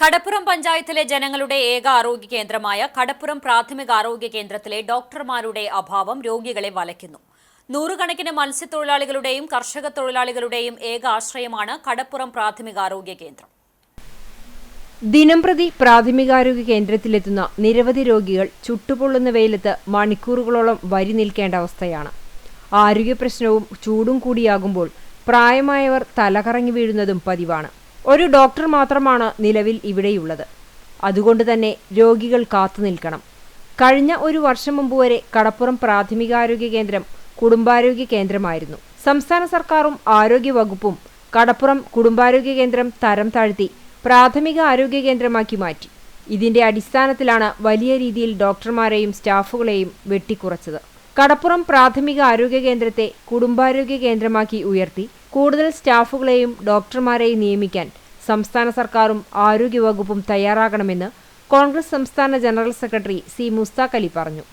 കടപ്പുറം പഞ്ചായത്തിലെ ജനങ്ങളുടെ ഏക ആരോഗ്യ കേന്ദ്രമായ കടപ്പുറം പ്രാഥമിക ആരോഗ്യ കേന്ദ്രത്തിലെ ഡോക്ടർമാരുടെ അഭാവം രോഗികളെ വലയ്ക്കുന്നു. നൂറുകണക്കിന് മത്സ്യത്തൊഴിലാളികളുടെയും കർഷക തൊഴിലാളികളുടെയും ഏക ആശ്രയമാണ് കടപ്പുറം പ്രാഥമിക ആരോഗ്യ കേന്ദ്രം. ദിനംപ്രതി പ്രാഥമികാരോഗ്യ കേന്ദ്രത്തിലെത്തുന്ന നിരവധി രോഗികൾ ചുട്ടുപൊള്ളുന്ന വെയിലത്ത് മണിക്കൂറുകളോളം വരി നിൽക്കേണ്ട അവസ്ഥയാണ്. ആരോഗ്യ പ്രശ്നവും ചൂടും കൂടിയാകുമ്പോൾ പ്രായമായവർ തലകറങ്ങി വീഴുന്നതും പതിവാണ്. ഒരു ഡോക്ടർ മാത്രമാണ് നിലവിൽ ഇവിടെയുള്ളത്. അതുകൊണ്ട് തന്നെ രോഗികൾ കാത്തു നിൽക്കണം. കഴിഞ്ഞ ഒരു വർഷം മുമ്പ് വരെ കടപ്പുറം പ്രാഥമികാരോഗ്യ കേന്ദ്രം കുടുംബാരോഗ്യ കേന്ദ്രമായിരുന്നു. സംസ്ഥാന സർക്കാരും ആരോഗ്യ വകുപ്പും കടപ്പുറം കുടുംബാരോഗ്യ കേന്ദ്രം തരം താഴ്ത്തി പ്രാഥമിക ആരോഗ്യ കേന്ദ്രമാക്കി മാറ്റി. ഇതിന്റെ അടിസ്ഥാനത്തിലാണ് വലിയ രീതിയിൽ ഡോക്ടർമാരെയും സ്റ്റാഫുകളെയും വെട്ടിക്കുറച്ചത്. കടപ്പുറം പ്രാഥമിക ആരോഗ്യ കേന്ദ്രത്തെ കുടുംബാരോഗ്യ കേന്ദ്രമാക്കി ഉയർത്തി കൂടുതൽ സ്റ്റാഫുകളെയും ഡോക്ടർമാരെയും നിയമിക്കാൻ സംസ്ഥാന സർക്കാരും ആരോഗ്യവകുപ്പും തയ്യാറാകണമെന്ന് കോൺഗ്രസ് സംസ്ഥാന general secretary C Mushtaq Ali പറഞ്ഞു